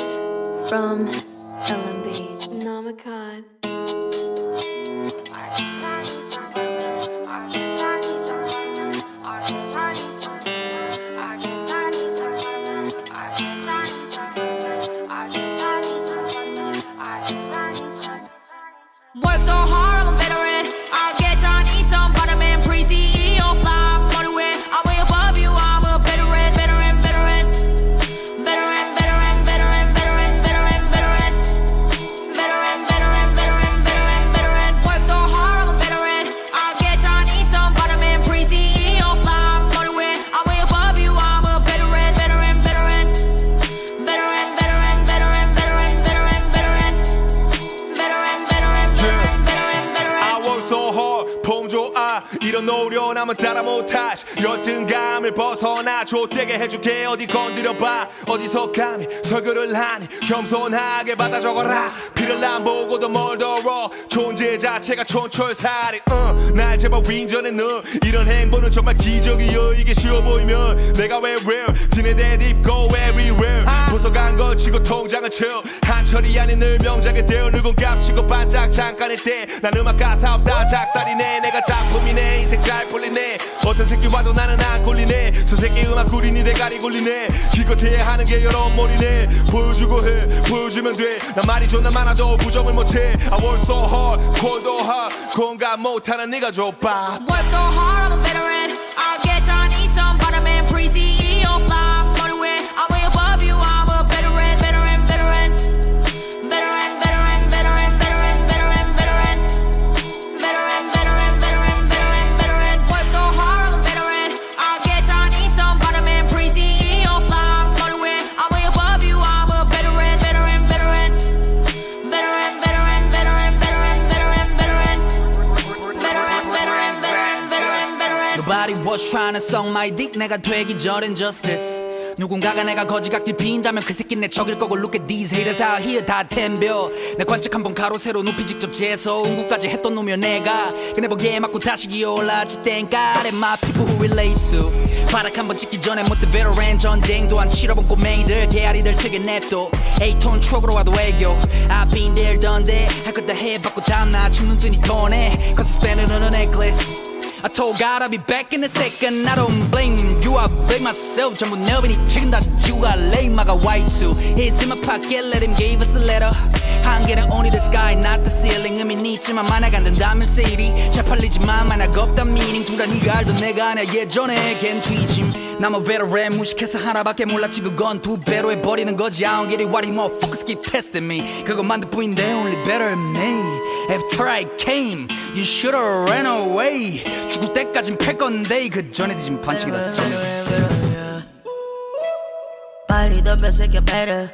Beats from LMB. Nomicon. Work so hard, 노련함은 따라 못하시. 열등감을 벗어나 좆되게 해줄게. 어디 건드려봐. 어디서 감히 설교를 하니. 겸손하게 받아 적어라. 피를 안 보고도 멀더러. 존재 자체가 촌철살이 uh, 날 제발 윙전해 너 이런 행보는 정말 기적이여 이게 쉬워 보이면 내가 왜 real? 디네 대딥 go everywhere. 벗어간 걸 치고 통장을 쳐. 한철이 아닌 늘 명작에 되어 누군 깝치고 반짝 잠깐의 때난 음악 가 사업다. 작살이네 내가 작품이네. 인생 잘 풀리네. 어떤 새끼 와도 나는 안 꼴리네. 저 새끼 음악 구린이 대가리 굴리네. 기껏해야 하는 게 여러 머리네. 보여주고 해 보여주면 돼난 말이 존나 많아도 부정을 못해. I work so hard cold hard. 공감 못하는 네가 좁아 Work so hard, Nobody was trying to suck my dick 내가 되기 전엔 justice 누군가가 내가 거지 같길 빈다면 그 새끼 내 적일 거고 Look at these haters out here 다 템벼 내 관측 한번 가로 세로 높이 직접 재서 운구까지 했던 놈이야 내가 그네 보기에 맞고 다시 기어올라지 And my people who relate to 바닥 한번 찍기 전에 못돼 veteran 전쟁도 안 치러본 꼬맹이들 개아리들 특게 냅둬 8톤 트럭으로 와도 애교 I've been there done that 할것다 해봤고 다음날 집 눈뜨니 돈에 Cause I spend it on a necklace I told God I'll be back in a second. I don't blame you, I blame myself. 전부 너빈이 지금 다 lame I got white too. It's in my pocket, let him give us a letter. 한계는 only the sky, not the ceiling. 의미는 있지만 만화가 안 된다면 it. 잘 팔리지만 만화가 없다 meaning. 둘다 네가 알던 내가 아니야 예전에 걘 뒤짐. I'm a veteran 무식해서 하나밖에 몰랐지 그건 두 배로 해버리는 거지. I don't get it, why these motherfuckers keep testing me. 그것만 덕분인데 only better than me. After I came, you should've ran away. 죽을 때까진 팔 건데 그 전에 뒤진 반칙이다. 빨리 더 뺏을게 better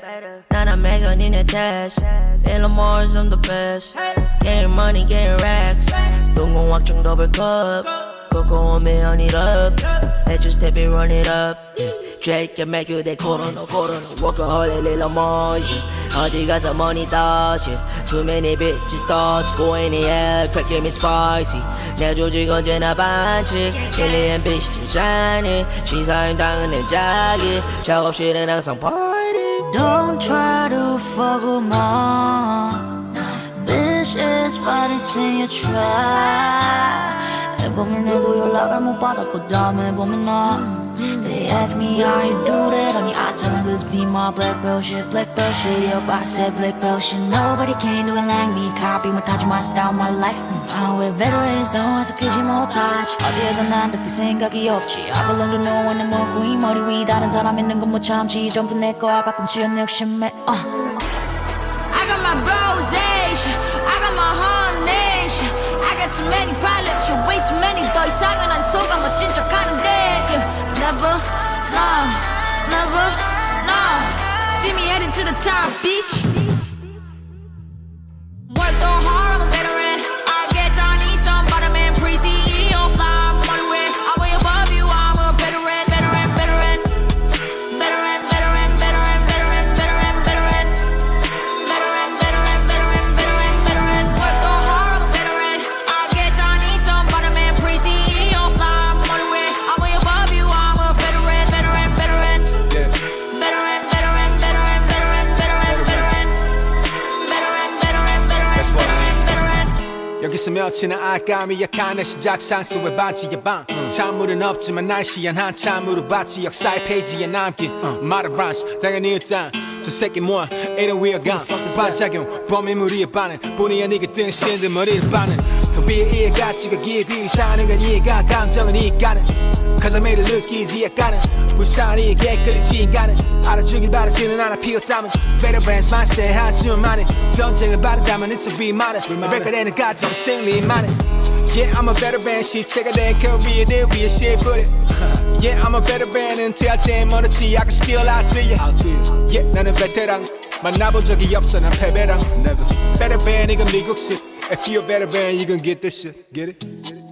난 I'm making in a dash Little more I'm the best Getting money, getting racks 동공확 정 더블 컵 Coco 오면 on it up Let you step it, run it up yeah. Drake can make you that corona, corona Workaholic, little more yeah. 어디 가서 money does yeah. Too many bitches thoughts Go in the air, cracking me spicy 내 조직 언제나 반칙 Killing ambition shining 시사인 당은 내 자기 작업실은 항상 party Don't try to fuck with mom. Bitch is fighting, say you try. 앨범을 내도 연락을 못 받았고 다음에 보면 나. They ask me how you do that, honey. I tell them this be my black belt shit, black belt shit. Yup, I said black belt shit. Nobody can do it like me. Copy 못하지 my style, my life. 음, I'm with veterans, don't 속이지 못하지. 어디에도 난 듣기 생각이 없지. I belong to no one, 내 먹고 이 머리 위 다른 사람 있는 건 못 참지. 전부 내 거야 가끔 지연 욕심에. Uh. I got my rosation, I got my honey. shit. I got too many problems, No, never, no. See me heading to the top, bitch. 스며치는 알감이 약한 내 시작 상수의 바지의 방 찬물은 없지만 날씨엔 한참으로 바지 역사의 페이지에 남긴 말을 란시 당연히 일단 저 새끼 뭐야 이런 위화감. 반작용 범인무리의 반응. 본의 아니게 뜬 신들 머리를 빠는 그 위에 찍어 깊이 사는 건 이해가 감정은 it look easy 약간은 불쌍하니게 끌리지 인간은 알아주길 바라지는 않아 피었다면 Better brands 맛에 하지만 많은 전쟁을 바른다면 it's a remodeled 레벨까지는 가득히 승리만은 Yeah I'm a better band 시체가 된 career를 위해 it Yeah I'm a better band 은퇴할 땐 멀었지 I can still outdo you Yeah 나는 베테랑 만나본 적이 없어 난 패배랑 Never Better band 이건 미국식 If you're a better band you gon' get this shit Get it?